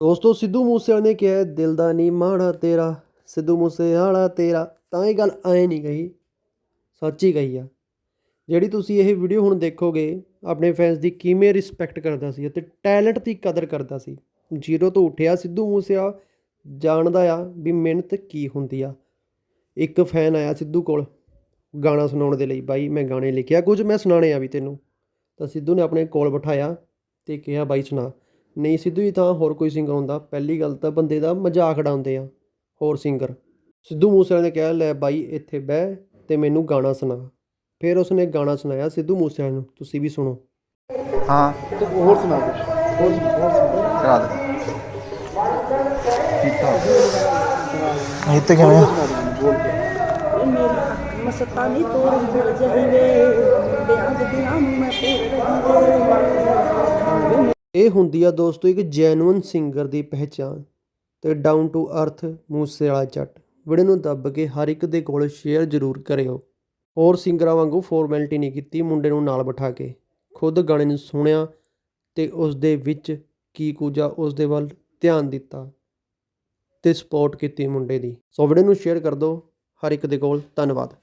ਦੋਸਤੋ, ਸਿੱਧੂ ਮੂਸੇਵਾਲੇ ਨੇ ਕਿਹਾ ਦਿਲ ਦਾ ਨਹੀਂ ਮਾੜਾ ਤੇਰਾ, ਸਿੱਧੂ ਮੂਸੇਵਾਲਾ ਤੇਰਾ। ਤਾਂ ਇਹ ਗੱਲ ਐ ਨਹੀਂ ਕਹੀ, ਸੱਚ ਹੀ ਕਹੀ ਆ। ਜਿਹੜੀ ਤੁਸੀਂ ਇਹ ਵੀਡੀਓ ਹੁਣ ਦੇਖੋਗੇ, ਆਪਣੇ ਫੈਨਸ ਦੀ ਕਿਵੇਂ ਰਿਸਪੈਕਟ ਕਰਦਾ ਸੀ ਅਤੇ ਟੈਲੈਂਟ ਦੀ ਕਦਰ ਕਰਦਾ ਸੀ ਜ਼ੀਰੋ ਤੋਂ ਉੱਠਿਆ ਸਿੱਧੂ ਮੂਸੇਵਾਲਾ, ਜਾਣਦਾ ਆ ਵੀ ਮਿਹਨਤ ਕੀ ਹੁੰਦੀ ਆ। ਇੱਕ ਫੈਨ ਆਇਆ ਸਿੱਧੂ ਕੋਲ, ਗਾਣਾ ਸੁਣਾਉਣ ਦੇ ਲਈ, ਬਾਈ, ਮੈਂ ਗਾਣੇ ਲਿਖਿਆ, ਕੁਝ ਮੈਂ ਸੁਣਾਣੇ ਆ ਵੀ ਤੈਨੂੰ। ਤਾਂ ਸਿੱਧੂ ਨੇ ਆਪਣੇ ਕੋਲ ਬਿਠਾਇਆ ਤੇ ਕਿਹਾ, ਬਾਈ, ਸੁਣਾ। ਨਹੀਂ ਸਿੱਧੂ ਜੀ ਤਾਂ ਹੋਰ ਕੋਈ ਸਿੰਗਰ ਹੁੰਦਾ। ਪਹਿਲੀ ਗੱਲ ਤਾਂ ਬੰਦੇ ਦਾ ਮਜ਼ਾਕ ਉਡਾਉਂਦੇ ਆ ਹੋਰ ਸਿੰਗਰ ਸਿੱਧੂ ਮੂਸੇਵਾਲੇ ਨੇ ਕਿਹਾ ਲੈ ਬਾਈ ਇੱਥੇ ਬਹਿ ਤੇ ਮੈਨੂੰ ਗਾਣਾ ਸੁਣਾ। ਫਿਰ ਉਸਨੇ ਗਾਣਾ ਸੁਣਾਇਆ ਸਿੱਧੂ ਮੂਸੇਵਾਲੇ ਨੂੰ। ਤੁਸੀਂ ਵੀ ਸੁਣੋ। ਹਾਂ। ਹੋਰ ਸੁਣਾ ਕੁਛ? ਹੋਰ ਹੋਰ ਕਰਾ ਦੇ। ਇਹ ਤੇ ਕਿਵੇਂ ਮਸਤਾਨੀ ਤੋਰ ਮੁੜ ਜਾਈਵੇ ਬਿਆਨ ਦੀਆਂ ਨੂੰ ਮੈਂ ਤੇਰੇ ਇਹ ਹੁੰਦੀ ਆ ਦੋਸਤੋ ਇੱਕ ਜੈਨੂਅਨ ਸਿੰਗਰ ਦੀ ਪਹਿਚਾਣ ਅਤੇ ਡਾਊਨ ਟੂ ਅਰਥ ਮੂਸੇਵਾਲਾ ਜੱਟ ਵੀਡੀਓ ਨੂੰ ਦੱਬ ਕੇ ਹਰ ਇੱਕ ਦੇ ਕੋਲ ਸ਼ੇਅਰ ਜ਼ਰੂਰ ਕਰਿਓ। ਹੋਰ ਸਿੰਗਰਾਂ ਵਾਂਗੂ ਫਾਰਮੈਲਿਟੀ ਨਹੀਂ ਕੀਤੀ, ਮੁੰਡੇ ਨੂੰ ਨਾਲ ਬਿਠਾ ਕੇ। ਖੁਦ ਗਾਣੇ ਨੂੰ ਸੁਣਿਆ ਤੇ ਉਸ ਦੇ ਵਿੱਚ ਕੀ ਕੁਝ ਆ ਉਸ ਦੇ ਵੱਲ ਧਿਆਨ ਦਿੱਤਾ ਤੇ ਸਪੋਰਟ ਕੀਤੀ ਮੁੰਡੇ ਦੀ। ਸੋ ਵੀਡੀਓ ਨੂੰ ਸ਼ੇਅਰ ਕਰ ਦਿਓ। ਹਰ ਇੱਕ ਦੇ ਕੋਲ ਧੰਨਵਾਦ।